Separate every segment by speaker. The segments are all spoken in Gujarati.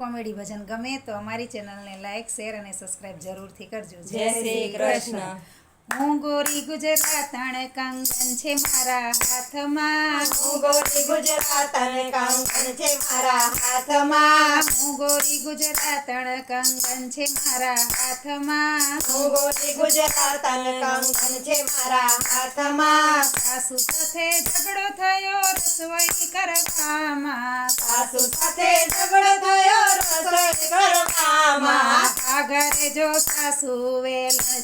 Speaker 1: કોમેડી ભજન ગમે તો અમારી ચેનલને લાઈક શેર અને સબસ્ક્રાઇબ જરૂરથી કરજો.
Speaker 2: જય શ્રી કૃષ્ણ.
Speaker 1: હું ગોરી ગુજરાતણ કંગન છે મારા હાથમાં.
Speaker 2: હું ગોરી ગુજરાત કંગન છે મારા હાથમાં.
Speaker 1: હું ગોરી ગુજરાતણ કંગન છે મારા હાથમાં.
Speaker 2: હું ગોરી ગુજરાત અને કંકણ છે મારા હાથમાં.
Speaker 1: સાસુ સાથે ઝઘડો થયો રસોઈ કરવામાં.
Speaker 2: સાસુ સાથે
Speaker 1: જો સાસુ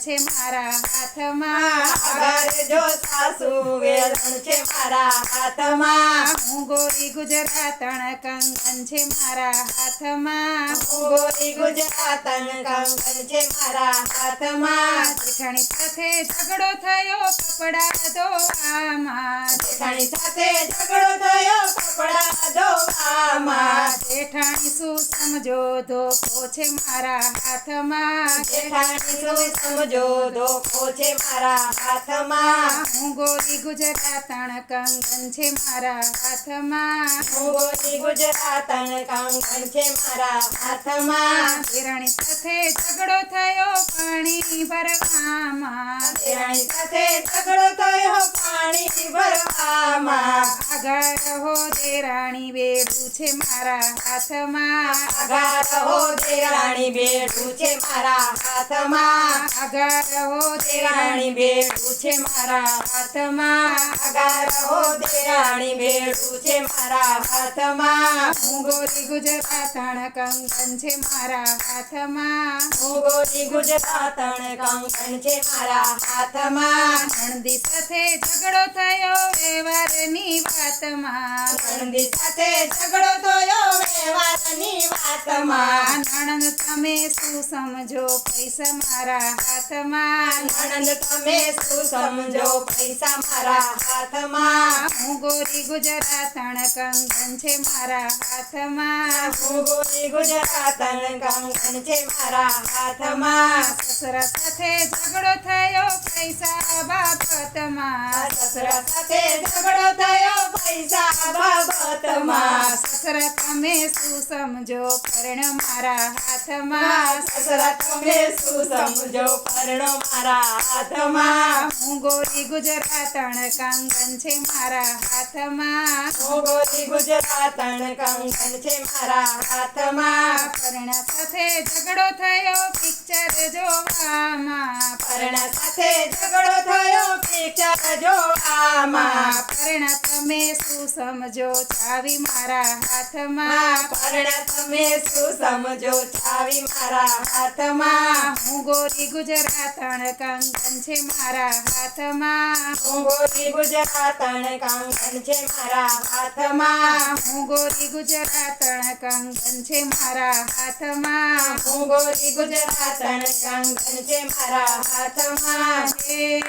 Speaker 1: છે મારા હાથમાં.
Speaker 2: આગળ જો સાસુ વેલણ છે મારા હાથમાં.
Speaker 1: હું ગોરી ગુજરાતણ કંગન છે મારા હાથમાં.
Speaker 2: હું ગોરી ગુજરાતણ કંગન છે મારા હાથમાં.
Speaker 1: જેઠાણી સાથે ઝઘડો થયો કપડા ધોવામાં.
Speaker 2: જેઠાણી સાથે ઝઘડો થયો કપડા ધોવામાં.
Speaker 1: જેઠાણી શું સમજો ધોકો છે મારા હાથમાં.
Speaker 2: જેઠાણી શું સમજો ધોકો છે મારા હાથમાં.
Speaker 1: હું ગોરી ગુજરાતણ કંગન છે મારા હાથમાં.
Speaker 2: હું ગોરી ગુજરાતણ કંગન છે મારા હાથમાં.
Speaker 1: દેરાણી સાથે ઝઘડો થયો પાણી ભરવામાં.
Speaker 2: દેરાણી સાથે ઝઘડો થયો પાણી ભરવામાં.
Speaker 1: આગળ રહો દેરાણી બેડું છે મારા હાથમાં.
Speaker 2: આગળ તે દેરાણી બેડું છે મારા હાથમાં.
Speaker 1: આગળ હો
Speaker 2: દેરાણી બેડું છે મારા હાથમાં. અગર હો દેરાણી બેડું છે મારા હાથમાં.
Speaker 1: હું ગોરી ગુજરાતણ કંગન છે મારા હાથમાં.
Speaker 2: હું ગોરી ગુજરાત અને કંકણ છે મારા હાથમાં.
Speaker 1: નણદી સાથે ઝઘડો થયો વ્યવહારની વાતમાં.
Speaker 2: નંદી સાથે ઝઘડો થયો વ્યવહારની વાતમાં
Speaker 1: નણંદ તમે શું સમજો? પૈસા મારા હાથમાં.
Speaker 2: નણંદ તમે શું સમજો? પૈસા મારા હાથમાં.
Speaker 1: હું ગોરી ગુજરાતણ કંગન છે મારા હાથમાં.
Speaker 2: હું ગોરી ગુજરાત કંગન છે મારા હાથમાં.
Speaker 1: સસરા સાથે ઝઘડો થયો પૈસા બાબતમાં.
Speaker 2: સસરા સાથે ઝઘડો થયો પૈસા બાબતમાં.
Speaker 1: સસરા તમે શું સમજો? પર્ણ મારા હાથમાં.
Speaker 2: સસરા તમે શું સમજો? પરણો મારા હાથમાં.
Speaker 1: હું ગોરી ગુજરાતણ કંગન છે મારા હાથમાં.
Speaker 2: હું ગોરી ગુજરાત અને છે મારા હાથમાં.
Speaker 1: પર્ણ સાથે ઝઘડો થયો પિક્ચર જોવામાં,
Speaker 2: પરણા સાથે ઝઘડો થયો, પિક્ચર જોવામાં.
Speaker 1: પરણા તમે શું સમજો ચાવી મારા હાથમાં?
Speaker 2: પરણા તમે શું સમજો ચાવી મારા હાથમાં?
Speaker 1: હું ગોરી ગુજરાતણ કંગન છે મારા હાથમાં.
Speaker 2: હું ગોરી ગુજરાત કંગન છે મારા હાથમાં.
Speaker 1: હું ગોરી ગુજરાતણ કંગન છે મારા હાથમાં.
Speaker 2: હું ગોરી ગુજરાત કંકણ છે મારા હાથમાં
Speaker 1: એ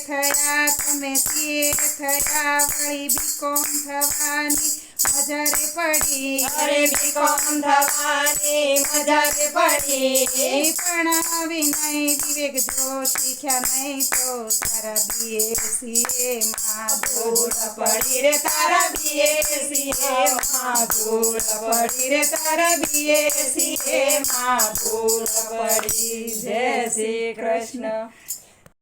Speaker 1: થયા તમે સીએ થયા વળી બીકોમ થવાની મજારે પડી.
Speaker 2: અરે બીકોમ થવાની? મજા રે પડી
Speaker 1: પણ વિનય વિવેક જો શીખ્યા નહીં તો તારા બીએ સીએ માં
Speaker 2: ધૂળ પડી રે તારા બીએ સીએ માં. ધૂળ પડી રે તારા બીએ સીએ માં. ધૂળ પડી જય શ્રી કૃષ્ણ.